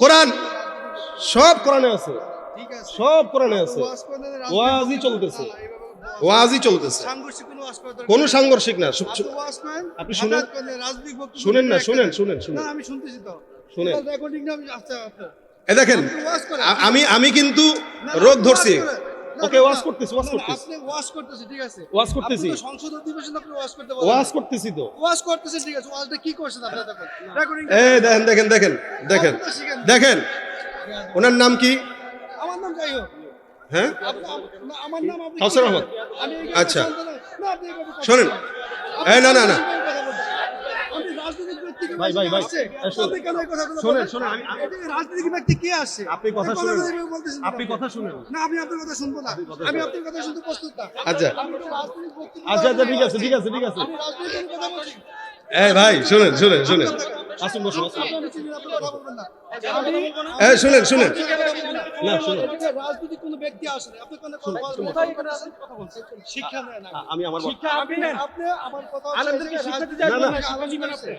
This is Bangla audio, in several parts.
কোরআন সব কোরআনে আছে। সব কোরআনে আছে। ওয়াজই চলতেছে। ওয়াজই চলতেছে। সাংঘর্ষিক কোনো। সাংঘর্ষিক না। আপনি শুনেন। শুনেন না শুনেন শুনেন শুনেন। আমি শুনতেছি তো। শুনেন। না, আচ্ছা, আচ্ছা। এ দেখেন আমি আমি কিন্তু রোগ ধরছি। ওকে না, করতেছি না, করতেছি আপনি ওয়াজ করতেছেন, ঠিক আছে। ওয়াজ করতেছি আপনি সংসদ অধিবেশনে আপনি ওয়াজ করতে বলেন ওয়াজ না। করতেছি তো ওয়াজ করতেছেন, ঠিক আছে। ওয়াজটা কি করছেন তখন? Recording এই দেখেন দেখেন দেখেন দেখেন দেখেন ওনার নাম কি আমার নাম যাই হোক। হ্যাঁ আপনি- আমার নাম আপনি আহমদ। আচ্ছা। আপনি শোনেন। এই, না, না, না। আপনি কথা বলবেন। আপনি রাজনৈতিক ব্যক্তিকে ভাই, ভাই, শোনেন। শোনেন, রাজনৈতিক ব্যক্তি কে আসছে? আপনি কথা শুনেন। আপনি কথা শুনেন। না আমি আপনার কথা শুনব না। আমি আপনার কথা শুনতে প্রস্তুত না। আচ্ছা। আচ্ছা আচ্ছা ঠিক আছে ঠিক আছে ঠিক আছে। আমি রাজনৈতিক কোনো কথা বলছি। এই ভাই শুনেন শুনেন শুনেন। আসুন বসুন শুনেন শুনেন না। না, শুনুন। রাজনৈতিক কোনো ব্যক্তি আসে আপনি কোনো কথা বলবেন না। কথা বলছেন। শিক্ষা নেন আমি আমার শিক্ষা আপনি নেন। আপনি আমার কথা হচ্ছে আলেমদেরকে এই যে শিক্ষা দিতে যাবেন না। আলোচনা আসছে।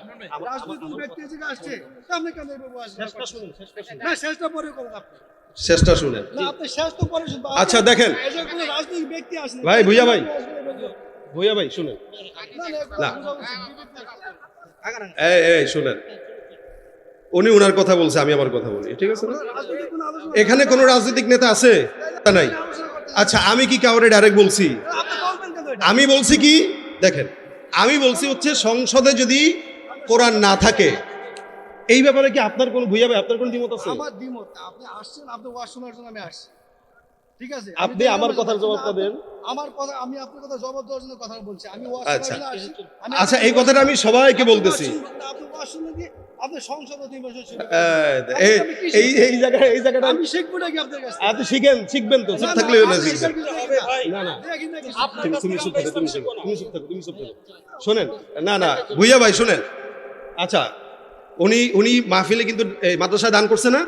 রাজনৈতিক কোনো ব্যক্তি এদিকে আসছে আপনি কেন এইভাবে আসছেন? শেষটা শুনুন শেষটা শুনুন না শেষটা পরে করেন আপনি শেষটা শুনেন না আপনি শেষ তো পরে শুনবেন আচ্ছা, দেখেন। কোনো রাজনৈতিক ব্যক্তি আসে ভাই, ভুইয়া ভাই। ভইয়া ভাই শুনেন না, এই শুনেন। উনি ওনার কথা বলছে আমি আমার কথা বলি ঠিক আছে এখানে কোনো রাজনৈতিক নেতা আছে? নাই। আচ্ছা আমি কি কাউরে ডাইরেক্ট বলছি? আমি বলছি কি দেখেন আমি বলছি হচ্ছে সংসদে যদি কোরআন না থাকে এই ব্যাপারে কি আপনার কোনো ভুইয়া ভাই আপনার কোনো দ্বিমত আছে? আমার দ্বিমত আপনি আসছেন আপনি ওয়াজ শোনার জন্য আমি আসছি ঠিক আছে? আপনি আমার কথার জবাবটা দেন। আমার কথা আমি আপনার কথা জবাব দেওয়ার জন্য কথা বলছি। আমি আচ্ছা। আচ্ছা এই কথাটা আমি সবাইকে বলতেছি। না, আপনি ওয়াজ শুনলে কি আপনি সংসদ অধিবেশন শুরু এই এই এই জায়গায় এই জায়গাটা আমি শিখব নাকি আপনার কাছে আপনি শিখেন শিখবেন তো চুপ থাকলে না না। দেখি তুমি তুমি চুপ থাকো তুমি চুপ তুমি চুপ থাকো তুমি চুপ থাকো। শোনেন না না ভুইয়া ভাই শোনেন। আচ্ছা উনি উনি মাহফিলে কিন্তু এই মাদ্রাসায় দান করছে না?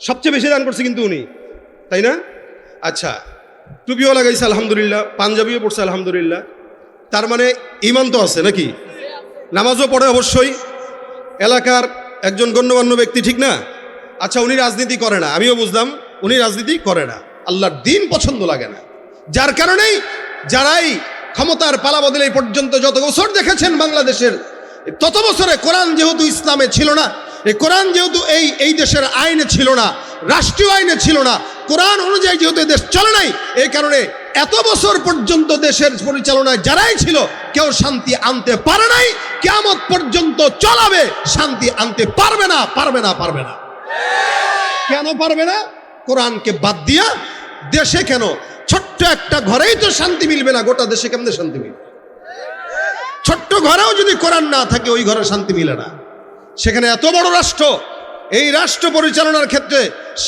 সবচেয়ে বেশি দান করছে কিন্তু উনি। তাই না? আচ্ছা টুপিও লাগাইছে, আলহামদুলিল্লাহ। পাঞ্জাবিও পড়ছে আলহামদুলিল্লাহ। তার মানে ইমান তো আছে নাকি? নামাজও পড়ে অবশ্যই। এলাকার একজন গণ্যমান্য ব্যক্তি, ঠিক না? আচ্ছা উনি রাজনীতি করে না, আমিও বুঝলাম, উনি রাজনীতি করে না। আল্লাহর দিন পছন্দ লাগে না। যার কারণেই যারাই ক্ষমতার পালা বদলে পর্যন্ত যত বছর দেখেছেন বাংলাদেশের, তত বছরে কোরআন যেহেতু ইসলামে ছিল না এই কোরআন যেহেতু এই এই দেশের আইনে ছিল না, রাষ্ট্রীয় আইনে ছিল না, কোরআন অনুযায়ী যেহেতু দেশ চলে নাই, এই কারণে এত বছর পর্যন্ত দেশের পরিচালনায় যারাই ছিল, কেউ শান্তি আনতে পারে নাই কেমন পর্যন্ত চলাবে, শান্তি আনতে পারবে না পারবে না পারবে না। কেন পারবে না? কোরআনকে বাদ দিয়া দেশে কেন? ছোট্ট একটা ঘরেই তো শান্তি মিলবে না, গোটা দেশে কেমনে শান্তি মিলবে? ছোট্ট ঘরেও যদি কোরআন না থাকে, ওই ঘরে শান্তি মিলে না। সেখানে এত বড় রাষ্ট্র, এই রাষ্ট্র পরিচালনার ক্ষেত্রে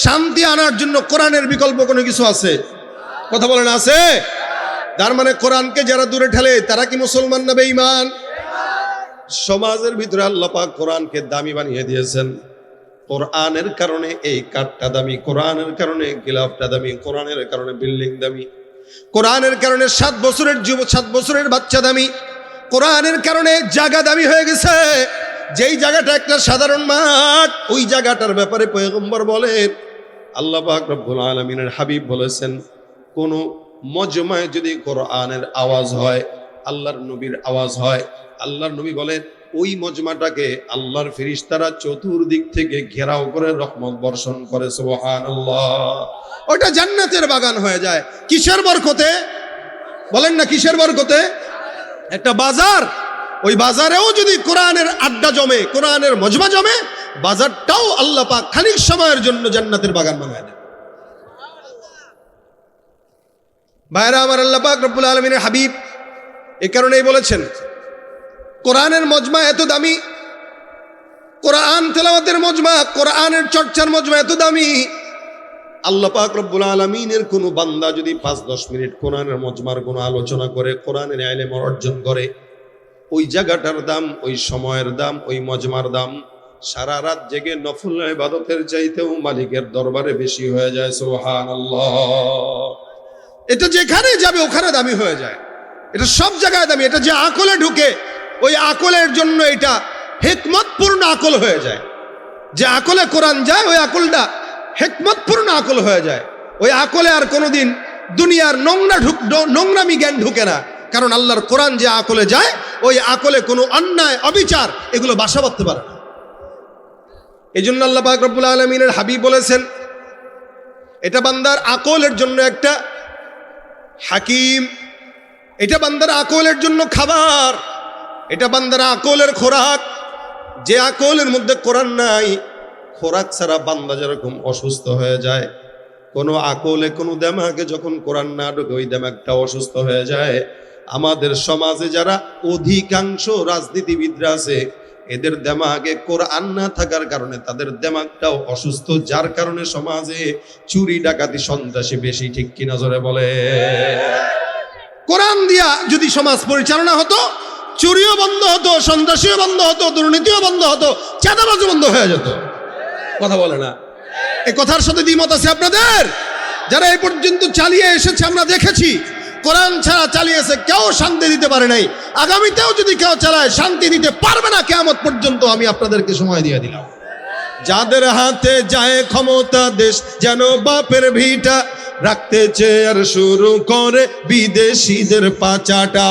শান্তি আনার জন্য কোরআনের বিকল্প কোনো কিছু আছে? কথা বলেন, আছে? তার মানে কোরআনকে যারা দূরে ঠেলে, তারা কি মুসলমান না বেঈমান? সমাজের ভিতরে আল্লাহ পাক কোরআনকে দামি বানিয়ে দিয়েছেন। কোরআনের কারণে এই কাঠটা দামি, কোরআনের কারণে গিলাফটা দামি, কোরআনের কারণে বিল্ডিং দামি, কোরআনের কারণে সাত বছরের যুব, সাত বছরের বাচ্চা দামি, কোরআনের কারণে জায়গা দামি হয়ে গেছে। যেই জায়গাটা একটা সাধারণ মাঠ, ওই জায়গাটার ব্যাপারে পয়গম্বর বলেন আল্লাহ পাক রব্বুল আলমিনের হাবিব বলেছেন, কোন মজমায় যদি কোরআনের আওয়াজ হয়, আল্লাহর নবীর আওয়াজ হয়, আল্লাহর নবী বলেন ওই মজমাটাকে আল্লাহর ফিরিস্তারা চতুর্দিক থেকে ঘেরাও করে রহমত বর্ষণ করে, সুবহানাল্লাহ। ওটা জান্নাতের বাগান হয়ে যায়। কিসের বরকতে? বলেন না কিসের বরকতে? একটা বাজার। ওই বাজারেও যদি কোরআনের আড্ডা জমে, কোরআনের মজমা জমে, বাজারটাও আল্লাহ পাক খানিক সময়ের জন্য জান্নাতের বাগান বানায় দেয় ভাইরা, আমার আল্লাহ পাক রব্বুল আলমিনের হাবিব এ কারণেই বলেছেন, কোরআনের মজমা এত দামি, কোরআন তেলাওয়াতের মজমা, কোরআনের চর্চার মজমা এত দামি, আল্লাহ পাক রব্বুল আলমিনের কোনো বান্দা যদি পাঁচ দশ মিনিট কোরআনের মজমার কোনো আলোচনা করে, কোরআনের আইলেম অর্জন করে ওই জায়গাটার দাম, ওই সময়ের দাম, ওই মজমার দাম। সারা রাত জেগে নফল ইবাদতের চাইতেও মালিকের দরবারে বেশি হয়ে যায় সোহান এটা যেখানে যাবে, ওখানে দামি হয়ে যায়। এটা সব জায়গায় দামি। এটা যে আকলে ঢুকে, ওই আকলের জন্য এটা হেকমতপূর্ণ আকল হয়ে যায়। যে আকলে কোরআন যায়, ওই আকলটা হেকমতপূর্ণ আকল হয়ে যায়। ওই আকলে আর কোনোদিন দুনিয়ার নোংরা ঢুক নোংরামি জ্ঞান ঢুকে না। কারণ আল্লাহর কোরআন যে আকলে যায়, ওই আকলে কোনো অন্যায়, অবিচার এগুলো বাসা বাঁধতে পারে না। এই জন্য আল্লাহ রব্বুল আলমিনের হাবিব বলেছেন, এটা বান্দার আকলের জন্য একটা হাকিম, এটা বান্দার আকলের জন্য খাবার, এটা বান্দার আকলের খোরাক। যে আকলের মধ্যে কোরআন নাই, খোরাক ছাড়া বান্দা যেরকম অসুস্থ হয়ে যায়, কোনো আকলে কোনো দেমাকে যখন কোরআন না ঢুকে, ওই দেমাকটা অসুস্থ হয়ে যায়। আমাদের সমাজে যারা অধিকাংশ রাজনীতিবিদরা আছে, এদের দেমাগে কোরআন না থাকার কারণে তাদের দেমাগটাও অসুস্থ। যার কারণে সমাজে চুরি, ডাকাতি, সন্ত্রাসী বেশি, ঠিক কি নজরে বলে? কোরআন দিয়া যদি সমাজ পরিচালনা হতো, চুরিও বন্ধ হতো, সন্ত্রাসীও বন্ধ হতো, দুর্নীতিও বন্ধ হতো চাঁদাবাজও বন্ধ হয়ে যেত। কথা বলে না। এই কথার সাথে দ্বিমত আছে আপনাদের? যারা এই পর্যন্ত চালিয়ে এসেছে, আমরা দেখেছি। কোরআন ছাড়া চালিয়েছে, কেউ শান্তি দিতে পারে নাই। আগামীতেও যদি কেউ চালায়, শান্তি দিতে পারবে না কেমন পর্যন্ত, আমি আপনাদেরকে সময় দিয়ে দিলাম। যাদের হাতে যায় ক্ষমতা দেশ, যেন বাপের ভিটা রাখতে চেয়ার শুরু করে বিদেশিদের পাচাটা।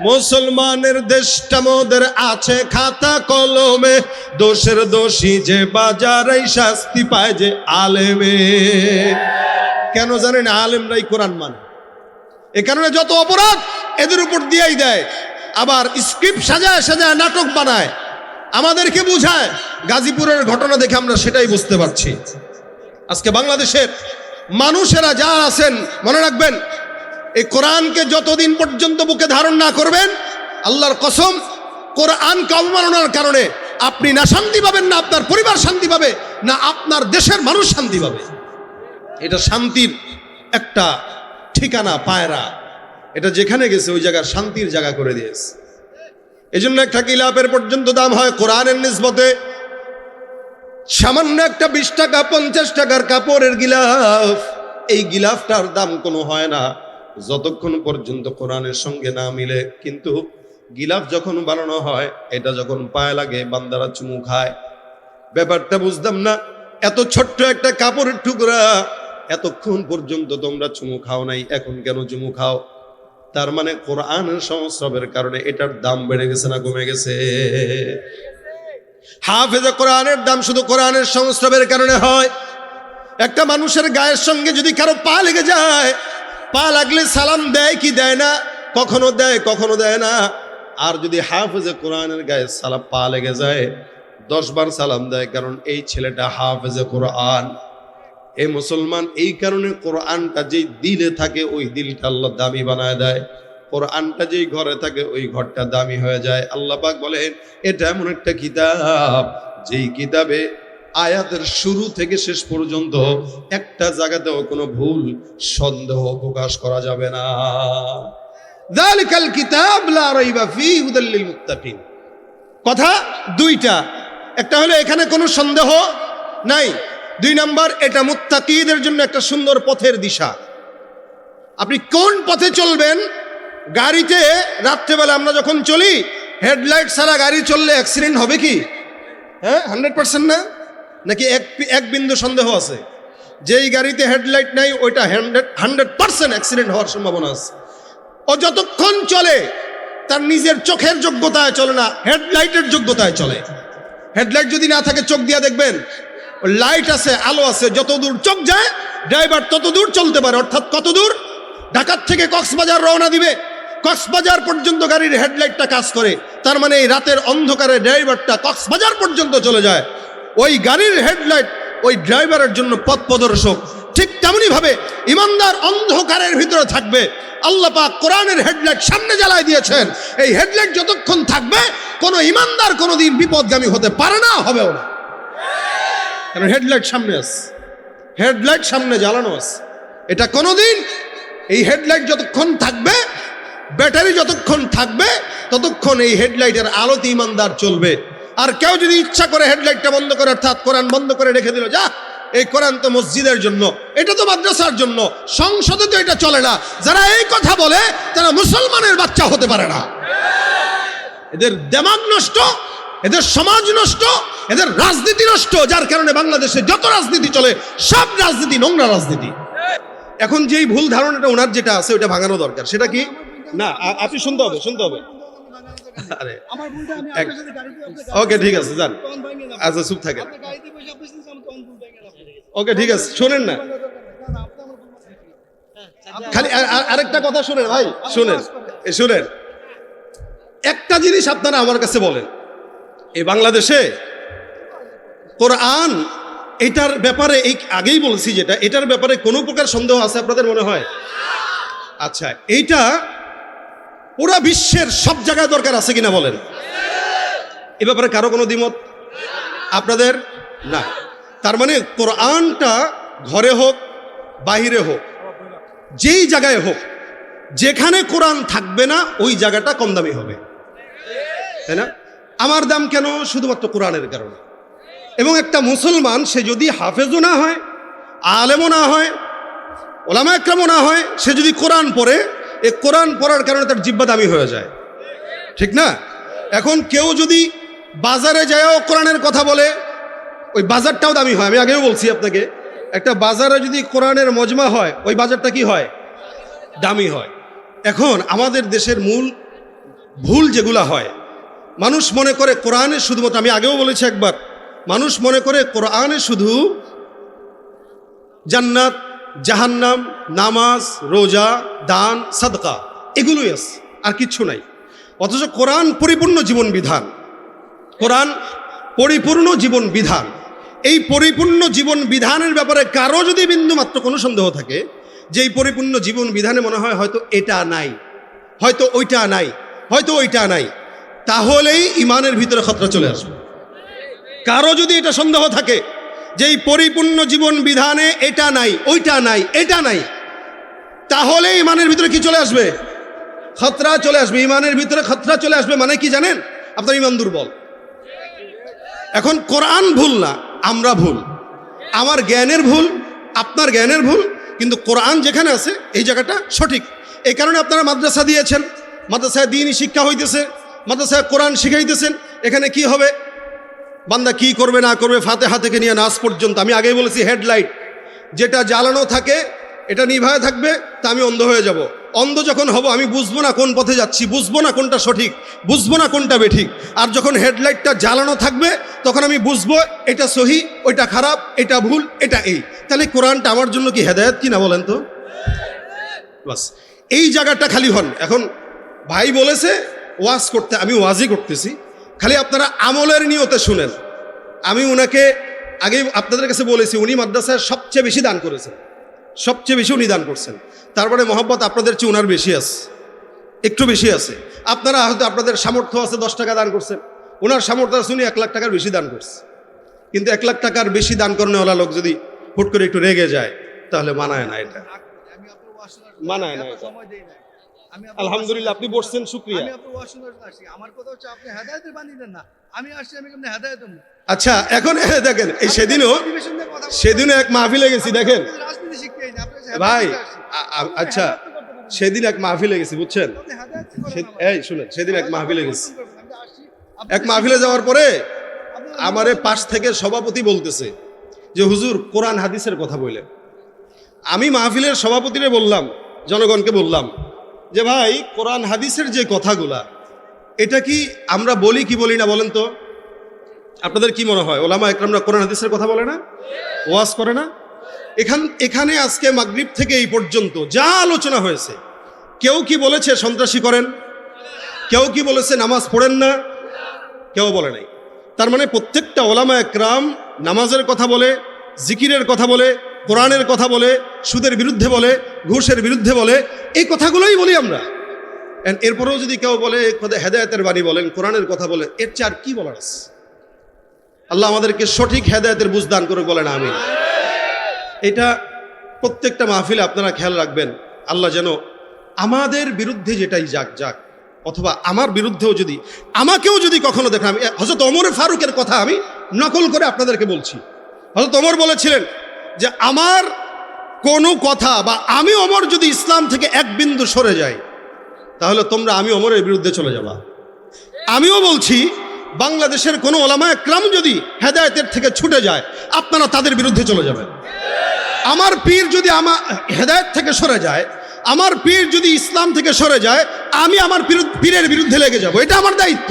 মুসলমানের দেশটা মোদের আছে খাতা কলমে। দোষের দোষী যে বাজারে শাস্তি পায় যে আলেমে। কেন জানেন আলেমরাই কোরআন মানে? এ কারণে যত অপরাধ এদের উপর দিয়েই দেয়। আবার স্ক্রিপ্ট সাজায় সাজায় নাটক বানায়। আমাদেরকে বুঝায়। গাজীপুরের ঘটনা দেখে আমরা সেটাই বুঝতে পারছি। আজকে বাংলাদেশের মানুষেরা যা আছেন, মনে রাখবেন এই কোরআনকে যতদিন পর্যন্ত বুকে ধারণ না করবেন, আল্লাহর কসম, কোরআনকে অবমাননার কারণে আপনি না শান্তি পাবেন, না আপনার পরিবার শান্তি পাবে, না আপনার দেশের মানুষ শান্তি পাবে। এটা শান্তির একটা ঠিকানা, পায়রা। এটা যেখানে গেছে, ওই জায়গা শান্তির জায়গা করে দিয়েছে। এই জন্য একটা গিলাপের পর্যন্ত দাম হয় কোরআনের নিসবতে। সামান্য একটা বিশ টাকা, পঞ্চাশ টাকার কাপড়ের গিলাফ। এই গিলাফটার দাম কোনো হয় না। যতক্ষণ পর্যন্ত কোরআনের সঙ্গে না মিলে, কিন্তু গিলাফ যখন বানানো হয়, এটা যখন পায়ে লাগে, বান্দারা চুমু খায়। ব্যাপারটা বুঝতাম না, এত ছোট্ট একটা কাপড়ের টুকরা, এতক্ষণ পর্যন্ত তোমরা চুমু খাও নাই, এখন কেন চুমু খাও? তার মানে কোরআনের সংস্রবের কারণে এটার দাম বেড়ে গেছে না কমে গেছে? হাফেজে কোরআনের দাম শুধু কোরআনের সংস্রবের কারণে হয়। একটা মানুষের গায়ের সঙ্গে যদি কারও পা লেগে যায় পা লাগলে সালাম দেয় কি দেয় না? কখনো দেয় কখনো দেয় না। আর যদি হাফেজে কোরআনের গায়ে সালাম, পা লেগে যায়, দশ বার সালাম দেয়, কারণ এই ছেলেটা হাফেজে কোরআন। এই মুসলমান, এই কারণে কোরআনটা যেই দিলে থাকে, ওই দিলটা আল্লাহ দামি বানায় দেয়। কোরআনটা যেই ঘরে থাকে, ওই ঘরটা দামি হয়ে যায়। আল্লাহ পাক বলেন, এটা এমন একটা কিতাব, যেই কিতাবে আয়াতের শুরু থেকে শেষ পর্যন্ত একটা জায়গাতেও কোনো ভুল, সন্দেহ প্রকাশ করা যাবে না। কথা দুইটা। একটা হলো এখানে কোনো সন্দেহ নাই। দুই নাম্বার, এটা মুত্তাকিদের জন্য একটা সুন্দর পথের দিশা। আপনি কোন পথে চলবেন? গাড়িতে রাত্রেবেলা আমরা যখন চলি, হেডলাইট ছাড়া গাড়ি চললে অ্যাক্সিডেন্ট হবে কি? হ্যাঁ হান্ড্রেড পার্সেন্ট না? নাকি এক এক বিন্দু সন্দেহ আছে? যেই গাড়িতে হেডলাইট নাই, ওইটা হান্ড্রেড হান্ড্রেড পার্সেন্ট অ্যাক্সিডেন্ট হওয়ার সম্ভাবনা আছে। ও যতক্ষণ চলে, তার নিজের চোখের যোগ্যতায় চলে না, হেডলাইটের যোগ্যতায় চলে। হেডলাইট যদি না থাকে, চোখ দিয়ে দেখবেন লাইট আছে, আলো আছে, যত দূর চোখ যায় ড্রাইভার তত দূর চলতে পারে। অর্থাৎ কত দূর? ঢাকার থেকে কক্সবাজার রওনা দিবে। কক্সবাজার পর্যন্ত গাড়ির হেডলাইটটা কাজ করে। তার মানে এই রাতের অন্ধকারে ড্রাইভারটা কক্সবাজার পর্যন্ত চলে যায়। ওই গাড়ির হেডলাইট ওই ড্রাইভারের জন্য পথ প্রদর্শক। ঠিক তেমনি ভাবে ইমানদার অন্ধকারের ভিতরে থাকবে। আল্লাহ পাক কোরআনের হেডলাইট সামনে জ্বালায় দিয়েছেন। এই হেডলাইট যতক্ষণ থাকবে, কোনো ইমানদার কোনোদিন বিপদগামী হতে পারে না, হবেও না। কারণ হেডলাইট সামনে আছে হেডলাইট সামনে জ্বালানো আছে এটা কোনোদিন এই হেডলাইট যতক্ষণ থাকবে, ব্যাটারি যতক্ষণ থাকবে, ততক্ষণ এই হেডলাইটের আলোতে ইমানদার চলবে। আর কেউ যদি ইচ্ছা করে হেডলাইটটা বন্ধ করে, অর্থাৎ কোরআন বন্ধ করে রেখে দিল, যা, এই কোরআন তো মসজিদের জন্য, এটা তো মাদ্রাসার জন্য, সংসদে তো এটা চলে না। যারা এই কথা বলে, তারা মুসলমানের বাচ্চা হতে পারে না। এদের দেমাগ নষ্ট, এদের সমাজ নষ্ট, এদের রাজনীতি নষ্ট, যার কারণে বাংলাদেশে যত রাজনীতি চলে, সব রাজনীতি, নোংরা রাজনীতি। এখন যেই ভুল ধারণাটা ওনার যেটা আছে, ওটা ভাঙানো দরকার। সেটা কি? না আপনি শুনতে হবে শুনতে হবে। আরে আমার ভুলটা আমি আপনার সাথে গাড়িতে ওকে ঠিক আছে যান। আচ্ছা চুপ থাকেন। ওকে ঠিক আছে শোনেন না। খালি আর- আর- আরেকটা কথা শুনেন ভাই শুনেন শুনেন একটা জিনিস আপনারা আমার কাছে বলেন এই বাংলাদেশে কোরআন এটার ব্যাপারে এই আগেই বলছি যেটা এটার ব্যাপারে কোনো প্রকার সন্দেহ আছে আপনাদের মনে হয় আচ্ছা এইটা পুরা বিশ্বের সব জায়গায় দরকার আছে কিনা বলেন। এ ব্যাপারে কারও কোনো দ্বিমত? আপনাদের? না। তার মানে কোরআনটা ঘরে হোক, বাহিরে হোক, যেই জায়গায় হোক, যেখানে কোরআন থাকবে না, ওই জায়গাটা কম দামি হবে। তাই না? আমার দাম কেন? শুধুমাত্র কোরআনের কারণে। এবং একটা মুসলমান, সে যদি হাফেজও না হয়, আলেমও না হয় ওলামা একরামও না হয়, সে যদি কোরআন পড়ে এ কোরআন পড়ার কারণে তার জিব্বা দামি হয়ে যায়। ঠিক না? এখন কেউ যদি বাজারে যায়ও কোরআনের কথা বলে, ওই বাজারটাও দামি হয়। আমি আগেও বলছি আপনাকে, একটা বাজারে যদি কোরআনের মজমা হয়, ওই বাজারটা কি হয়? দামি হয়। এখন আমাদের দেশের মূল ভুল যেগুলা হয়, মানুষ মনে করে কোরআনে শুধুমাত্র, আমি আগেও বলেছি একবার, মানুষ মনে করে কোরআনে শুধু জান্নাত জাহান্নাম, নামাজ, রোজা, দান, সাদকা, এগুলোই আছে, আর কিচ্ছু নাই। অথচ কোরআন পরিপূর্ণ জীবন বিধান। কোরআন পরিপূর্ণ জীবন বিধান। এই পরিপূর্ণ জীবন বিধানের ব্যাপারে কারও যদি বিন্দু মাত্র কোনো সন্দেহ থাকে, যে এই পরিপূর্ণ জীবন বিধানে মনে হয় হয়তো এটা নাই, হয়তো ওইটা নাই, হয়তো ওইটা নাই, তাহলেই ইমানের ভিতরে খতরা চলে আসবে। কারও যদি এটা সন্দেহ থাকে যে এই পরিপূর্ণ জীবন বিধানে এটা নাই, ওইটা নাই, এটা নাই তাহলে ইমানের ভিতরে কি চলে আসবে? খতরা চলে আসবে, ইমানের ভিতরে খতরা চলে আসবে মানে কি জানেন? আপনার ইমান দুর্বল। এখন কোরআন ভুল না, আমরা ভুল। আমার জ্ঞানের ভুল, আপনার জ্ঞানের ভুল, কিন্তু কোরআন যেখানে আছে, এই জায়গাটা সঠিক। এই কারণে আপনারা মাদ্রাসা দিয়েছেন। মাদ্রাসায় দিনই শিক্ষা হইতেছে, মাদ্রাসায় কোরআন শিখাইতেছেন। এখানে কি হবে? বান্দা কি করবে, না করবে, ফাতেহা থেকে নিয়ে নাচ পর্যন্ত। আমি আগেই বলেছি, হেডলাইট। যেটা জ্বালানো থাকে, এটা নিভায় থাকবে, তা আমি অন্ধ হয়ে যাব। অন্ধ যখন হব, আমি বুঝব না কোন পথে যাচ্ছি, বুঝব না কোনটা সঠিক, বুঝব না কোনটা বেঠিক। আর যখন হেডলাইটটা জ্বালানো থাকবে, তখন আমি বুঝব এটা সহি, ওইটা খারাপ, এটা ভুল, এটা এই। তাহলে কোরআনটা আমার জন্য কি হেদায়ত কি না বলেন তো? বাস, এই জায়গাটা খালি হন। এখন ভাই বলেছে, ওয়াজ করতে, আমি ওয়াজই করতেছি। খালি আপনারা আমলের নিয়তে শুনেন। আমি ওনাকে আগে আপনাদের কাছে বলেছি উনি মাদ্রাসায় সবচেয়ে বেশি দান করেছেন। সবচেয়ে বেশি উনি দান করছেন। তারপরে মোহাম্মত আপনাদের চেয়ে ওনার বেশি আছে। একটু বেশি আছে। আপনারা হয়তো আপনাদের সামর্থ্য আছে দশ টাকা দান করছেন। ওনার সামর্থ্য আছে উনি এক লাখ টাকার বেশি দান করছে। কিন্তু এক লাখ টাকার বেশি দান করেওয়ালা লোক যদি হুট করে একটু রেগে যায় তাহলে মানায় না এটা। মানায় না এটা। আলহামদুলিল্লাহ আপনি বসছেন শুক্রিয়া। আমি আপনার ওয়াজ আসছি। আমার কথা হচ্ছে আপনি হেদায়েতের বাণী দেন না। আমি আসছি আমি কেমন হেদায়েত আচ্ছা এখন দেখেন এই সেদিনও সেদিনও এক মাহফিলে গেছি দেখেন। হেদায়েত ভাই আচ্ছা হেদায়েত। সেদিন এক মাহফিলে গেছি বুঝছেন? হেদায়েত। এই শুনেন সেদিন এক মাহফিলে গেছি। এক মাহফিলে যাওয়ার পরে আমারে পাশ থেকে সভাপতি বলতেছে যে হুজুর কোরআন হাদিসের কথা বললেন আমি মাহফিলের সভাপতিরে বললাম জনগণকে বললাম যে ভাই, কোরআন হাদিসের যে কথাগুলা, এটা কি আমরা বলি কি বলি না বলেন তো? আপনাদের কি মনে হয়? ওলামা একরামরা কোরআন হাদিসের কথা বলে না? ওয়াজ করে না? এখান, এখানে আজকে মাগরিব থেকে এই পর্যন্ত যা আলোচনা হয়েছে, কেউ কি বলেছে সন্ত্রাসী করেন? কেউ কি বলেছে নামাজ পড়েন না? কেউ বলে নাই। তার মানে প্রত্যেকটা ওলামা একরাম নামাজের কথা বলে, জিকিরের কথা বলে কোরআনের কথা বলে, সুদের বিরুদ্ধে বলে, ঘুষের বিরুদ্ধে বলে, এই কথাগুলোই বলি আমরা। এরপরেও যদি কেউ বলে হেদায়তের বাণী বলেন, কোরআনের কথা বলে, এর চেয়ে আর কি বলার আছে? আল্লাহ আমাদেরকে সঠিক হেদায়তের বুঝদান করে বলেন আমি এটা প্রত্যেকটা মাহফিলে আপনারা খেয়াল রাখবেন, আল্লাহ যেন আমাদের বিরুদ্ধে যেটাই যাক যাক, অথবা আমার বিরুদ্ধেও যদি, আমাকেও যদি কখনো দেখা আমি হজরত ওমর ফারুকের কথা আমি নকল করে আপনাদেরকে বলছি। হজরত ওমর বলেছিলেন যে আমার কোনো কথা বা আমি ওমর যদি ইসলাম থেকে এক বিন্দু সরে যাই, তাহলে তোমরা আমি ওমরের বিরুদ্ধে চলে যাবা। আমিও বলছি, বাংলাদেশের কোনো ওলামা একরাম যদি হেদায়েতের থেকে ছুটে যায়, আপনারা তাদের বিরুদ্ধে চলে যাবেন। আমার পীর যদি আমার হেদায়ত থেকে সরে যায়, আমার পীর যদি ইসলাম থেকে সরে যায়, আমি আমার পীরের বিরুদ্ধে লেগে যাব। এটা আমার দায়িত্ব।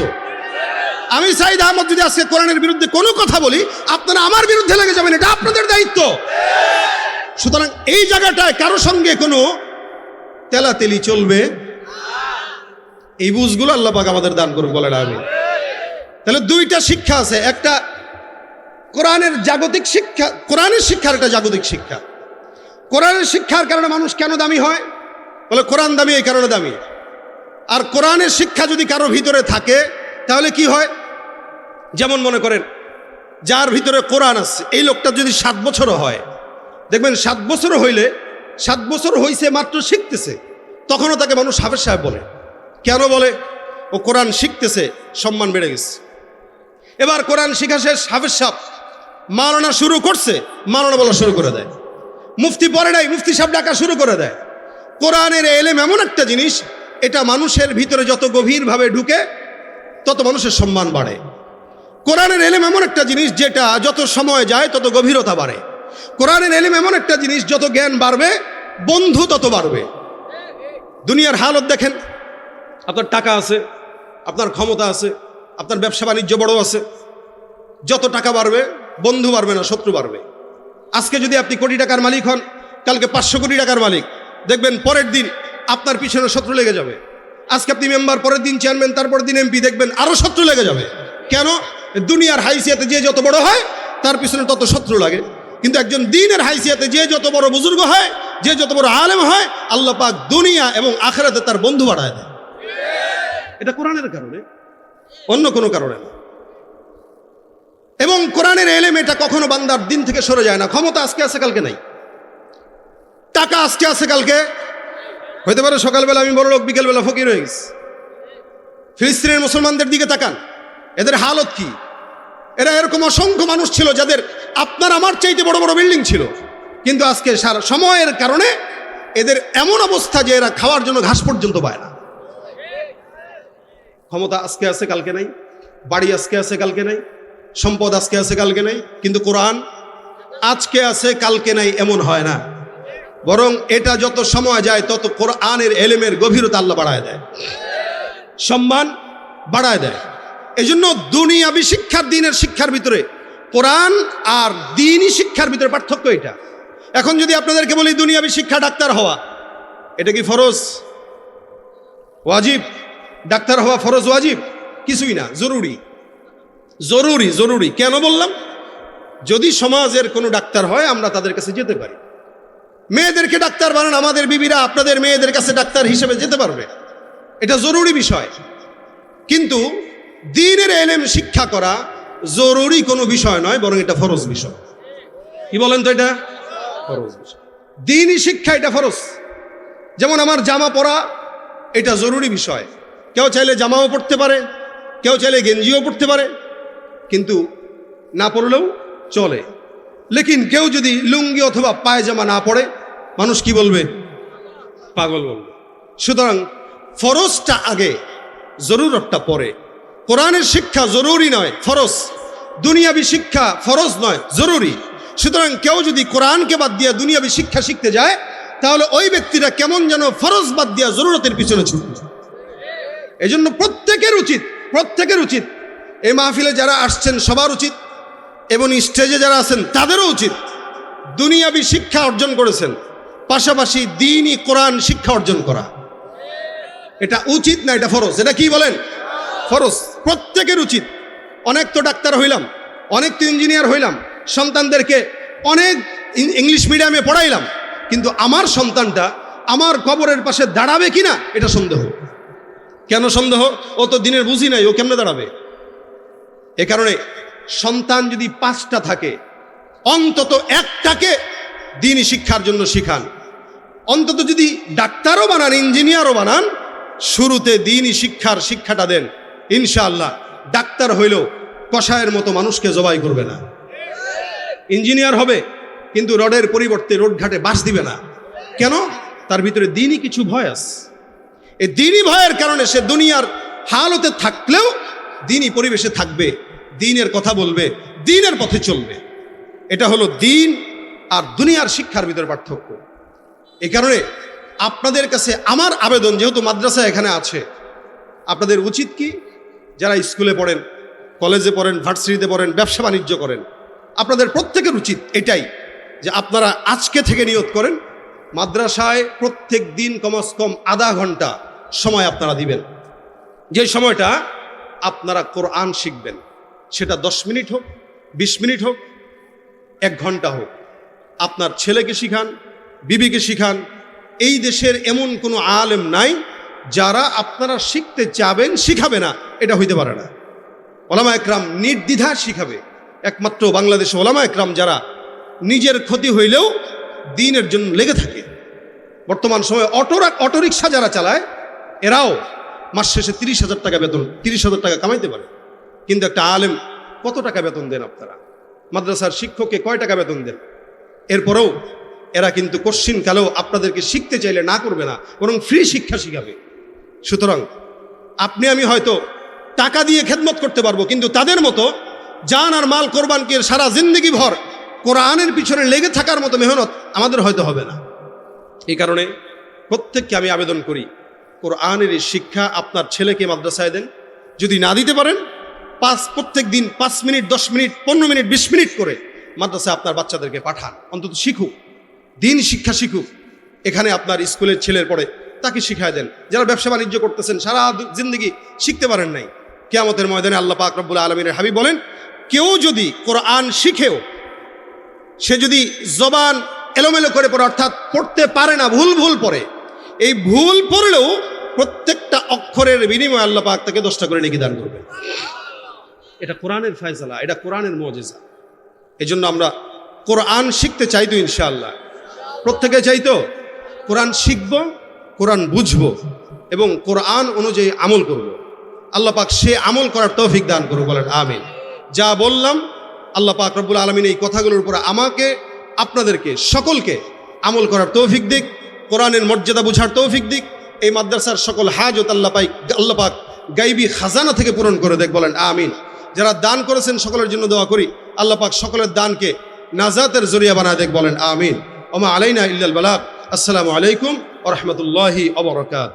আমি সাইদ আহমদ যদি আজকে কোরআনের বিরুদ্ধে কোনো কথা বলি, আপনারা আমার বিরুদ্ধে লেগে যাবেন, এটা আপনাদের দায়িত্ব। সুতরাং এই জায়গাটায় কারও সঙ্গে কোনো তেলাতেলি চলবে? এই বুঝগুলো আল্লাহ পাক আমাদের দান করুক, বলেন আমি। তাহলে দুইটা শিক্ষা আছে। একটা কোরআনের জাগতিক শিক্ষা, কোরআনের শিক্ষার একটা জাগতিক শিক্ষা। কোরআনের শিক্ষার কারণে মানুষ কেন দামি হয়? বলে কোরআন দামি, এই কারণে দামি। আর কোরআনের শিক্ষা যদি কারও ভিতরে থাকে, তাহলে কি হয়? যেমন মনে করেন, যার ভিতরে কোরআন আছে, এই লোকটা যদি সাত বছরও হয়, দেখবেন সাত বছর হইলে, সাত বছর হইছে মাত্র শিখতেছে, তখনও তাকে মানুষ হাফেজ সাহেব বলে। কেন বলে? ও কোরআন শিখতেছে, সম্মান বেড়ে গেছে। এবার কোরআন শিখা শেষ, হাফেজ সাহেব মারানা শুরু করছে মারানা বলা শুরু করে দেয়। মুফতি পরে নাই, মুফতি সাহেব ডাকা শুরু করে দেয়। কোরআনের এলেম এমন একটা জিনিস, এটা মানুষের ভিতরে যত গভীরভাবে ঢুকে, তত মানুষের সম্মান বাড়ে। কোরআনের এলেম এমন একটা জিনিস যেটা যত সময় যায় তত গভীরতা বাড়ে। কোরআনের এলেম এমন একটা জিনিস যত জ্ঞান বাড়বে, বন্ধু তত বাড়বে। দুনিয়ার হালত দেখেন, আপনার টাকা আছে, আপনার ক্ষমতা আছে, আপনার ব্যবসা বাণিজ্য বড় আছে। যত টাকা বাড়বে, বন্ধু বাড়বে না, শত্রু বাড়বে। আজকে যদি আপনি কোটি টাকার মালিক হন, কালকে পাঁচশো কোটি টাকার মালিক। দেখবেন পরের দিন আপনার পিছনে শত্রু লেগে যাবে। আজকে আপনি মেম্বার, পরের দিন চেয়ারম্যান, তারপরের দিন এমপি, দেখবেন আরও শত্রু লেগে যাবে। কেন? দুনিয়ার হাইসিয়াতে যে যত বড় হয়, তার পিছনে তত শত্রু লাগে। কিন্তু একজন দিনের হাইসিয়াতে যে যত বড় বুজুর্গ হয়, যে যত বড় আলেম হয়, আল্লাহ পাক দুনিয়া এবং আখেরাতে তার বন্ধু বাড়ায় দেয়। এটা কোরআনের কারণে, অন্য কোনো কারণে না। এবং কোরআনের এলেম এটা কখনো বান্দার দিন থেকে সরে যায় না। ক্ষমতা আজকে আছে, কালকে নাই। টাকা আজকে আছে, কালকে। হইতে পারে সকালবেলা আমি বড় লোক বিকেলবেলা ফকির হয়ে গেছি। ফিলিস্তিনের মুসলমানদের দিকে তাকান। এদের হালত কি? এরা এরকম অসংখ্য মানুষ ছিল যাদের আপনার আমার চাইতে বড় বড় বিল্ডিং ছিল। কিন্তু আজকে সারা সময়ের কারণে এদের এমন অবস্থা যে এরা খাওয়ার জন্য ঘাস পর্যন্ত পায় না। ক্ষমতা আজকে আছে, কালকে নাই। বাড়ি আজকে আছে, কালকে নাই। সম্পদ আজকে আছে, কালকে নাই। কিন্তু কোরআন আজকে আছে, কালকে নাই এমন হয় না। বরং এটা যত সময় যায়, তত কোরআনের এলেমের গভীরতা আল্লাহ বাড়ায় দেয়। সম্মান বাড়ায় দেয়। এই জন্য দুনিয়াবি শিক্ষার দিনের শিক্ষার ভিতরে কোরআন আর দিনই শিক্ষার ভিতরে পার্থক্য এটা। এখন যদি আপনাদেরকে বলি দুনিয়াবি শিক্ষা ডাক্তার হওয়া, এটা কি ফরজ? ওয়াজিব? ডাক্তার হওয়া ফরজ ওয়াজিব? কিছুই না, জরুরি। জরুরি জরুরি। কেন বললাম? যদি সমাজের কোনো ডাক্তার হয়, আমরা তাদের কাছে যেতে পারি। মেয়েদেরকে ডাক্তার বানান, আমাদের বিবিরা আপনাদের মেয়েদের কাছে ডাক্তার হিসেবে যেতে পারবে। এটা জরুরি বিষয়। কিন্তু দিনের এলেম শিক্ষা করা জরুরি কোনো বিষয় নয়, বরং এটা ফরজ বিষয়। কি বলেন তো এটা? ফরজ বিষয়। দিনই শিক্ষা এটা ফরজ। যেমন আমার জামা পরা, এটা জরুরি বিষয়। কেউ চাইলে জামাও পড়তে পারে, কেউ চাইলে গেঞ্জিও পড়তে পারে, কিন্তু না পড়লেও চলে। লেকিন কেউ যদি লুঙ্গি অথবা পায়জামা না পড়ে, মানুষ কি বলবে? পাগল বলবে। সুতরাং ফরজটা আগে, জরুরতটা পরে। কোরআনের শিক্ষা জরুরি নয়, ফরজ। দুনিয়াবি শিক্ষা ফরজ নয়, জরুরি। সুতরাং কেউ যদি কোরআনকে বাদ দিয়ে দুনিয়াবি শিক্ষা শিখতে যায়, তাহলে ওই ব্যক্তিরা কেমন যেন ফরজ বাদ দিয়া জরুরতের পিছনে ছুটবে। এই জন্য প্রত্যেকের উচিত প্রত্যেকের উচিত। এই মাহফিলে যারা আসছেন সবার উচিত, এবং স্টেজে যারা আছেন তাদেরও উচিত। দুনিয়াবি শিক্ষা অর্জন করেছেন, পাশাপাশি দিনই কোরআন শিক্ষা অর্জন করা। এটা উচিত না এটা ফরজ? এটা কি বলেন? ফরজ। প্রত্যেকের উচিত। অনেক তো ডাক্তার হইলাম, অনেক তো ইঞ্জিনিয়ার হইলাম, সন্তানদেরকে অনেক ইংলিশ মিডিয়ামে পড়াইলাম, কিন্তু আমার সন্তানটা আমার কবরের পাশে দাঁড়াবে কিনা, এটা সন্দেহ। কেন সন্দেহ? ও তো দিনের বুঝি নাই, ও কেমনে দাঁড়াবে? এ কারণে সন্তান যদি পাঁচটা থাকে, অন্তত একটাকে দিনই শিক্ষার জন্য শিখান। অন্তত যদি ডাক্তারও বানান ইঞ্জিনিয়ারও বানান, শুরুতে দিনই শিক্ষার শিক্ষাটা দেন। ইনশাআল্লাহ ডাক্তার হইলেও কষায়ের মতো মানুষকে জবাই করবে না। ইঞ্জিনিয়ার হবে, কিন্তু রডের পরিবর্তে রোডঘাটে বাস দিবে না। কেন? তার ভিতরে দিনই কিছু ভয় আছে। এই দিনই ভয়ের কারণে সে দুনিয়ার হালতে থাকলেও দিনই পরিবেশে থাকবে, দিনের কথা বলবে, দিনের পথে চলবে। এটা হলো দিন আর দুনিয়ার শিক্ষার ভিতরে পার্থক্য। এ কারণে আপনাদের কাছে আমার আবেদন, যেহেতু মাদ্রাসা এখানে আছে, আপনাদের উচিত কি? যারা স্কুলে পড়েন, কলেজে পড়েন, ভার্সিটিতে পড়েন, ব্যবসা বাণিজ্য করেন, আপনাদের প্রত্যেকের উচিত এটাই যে আপনারা আজকে থেকে নিয়ত করেন, মাদ্রাসায় প্রত্যেক দিন কমস কম আধা ঘণ্টা সময় আপনারা দিবেন। যে সময়টা আপনারা কোরআন শিখবেন, সেটা দশ মিনিট হোক, বিশ মিনিট হোক, এক ঘণ্টা হোক। আপনার ছেলেকে শিখান, বিবিকে শিখান, এই দেশের এমন কোনো আলেম নাই যারা আপনারা শিখতে চাবেন, শিখাবে না। এটা হইতে পারে না। ওলামা একরাম নির্দ্বিধা শিখাবে। একমাত্র বাংলাদেশে ওলামা একরাম যারা নিজের ক্ষতি হইলেও দিনের জন্য লেগে থাকে। বর্তমান সময়ে অটো অটোরিকশা যারা চালায়, এরাও মাস শেষে তিরিশ হাজার টাকা বেতন, তিরিশ হাজার টাকা কামাইতে পারে। কিন্তু একটা আলেম কত টাকা বেতন দেন আপনারা? মাদ্রাসার শিক্ষককে কয় টাকা বেতন দেন? এরপরেও এরা কিন্তু কালেও আপনাদেরকে শিখতে চাইলে না করবে না, বরং ফ্রি শিক্ষা শিখাবে। সুতরাং আপনি, আমি হয়তো টাকা দিয়ে খেদমত করতে পারব। কিন্তু তাদের মতো জান আর মাল কোরবানকে সারা জিন্দগি ভর কোরআনের পিছনে লেগে থাকার মতো মেহনত আমাদের হয়তো হবে না। এই কারণে প্রত্যেককে আমি আবেদন করি, কোরআনের এই শিক্ষা আপনার ছেলেকে মাদ্রাসায় দেন। যদি না দিতে পারেন, পাঁচ, প্রত্যেক দিন পাঁচ মিনিট, দশ মিনিট, পনেরো মিনিট, বিশ মিনিট করে মাদ্রাসায় আপনার বাচ্চাদেরকে পাঠান। অন্তত শিখুক, দিন শিক্ষা শিখুক। এখানে আপনার স্কুলের ছেলের পড়ে তাকে শিখায় দেন। যারা ব্যবসা বাণিজ্য করতেছেন, সারা জিন্দগি শিখতে পারেন নাই। কেয়ামতের ময়দানে আল্লাহ পাক রব্বুল আলমিনের হাবি বলেন, কেউ যদি কোরআন শিখেও, সে যদি জবান এলোমেলো করে পড়ে, অর্থাৎ পড়তে পারে না, ভুল ভুল পড়ে, এই ভুল পড়লেও প্রত্যেকটা অক্ষরের বিনিময়ে আল্লাহ পাক তাকে দশটা করে নেকি দান করবে এটা কোরআনের ফয়সালা, এটা কোরআনের মজেজা। এই জন্য আমরা কোরআন শিখতে চাই তো ইনশাআল্লাহ। প্রত্যেকে চাইতো কোরআন শিখব, কোরআন বুঝব এবং কোরআন অনুযায়ী আমল করব। আল্লাহ পাক সে আমল করার তৌফিক দান করুক বলেন, আমিন। যা বললাম, আল্লাহ পাক রব্বুল আলমিন এই কথাগুলোর উপরে আমাকে, আপনাদেরকে, সকলকে আমল করার তৌফিক দিক, কোরআনের মর্যাদা বুঝার তৌফিক দিক, এই মাদ্রাসার সকল হাজত আল্লাহ পাই আল্লাহ পাক গাইবি খাজানা থেকে পূরণ করে দেখ বলেন, আমিন। যারা দান করেছেন সকলের জন্য দোয়া করি, আল্লাহ পাক সকলের দানকে নাজাতের জরিয়া বানায় দেখ বলেন, আমিন। ওমা আলাইনা ইল্লাল বালাক আসসালামু আলাইকুম ওরহমতুল্লাহি অবরকাত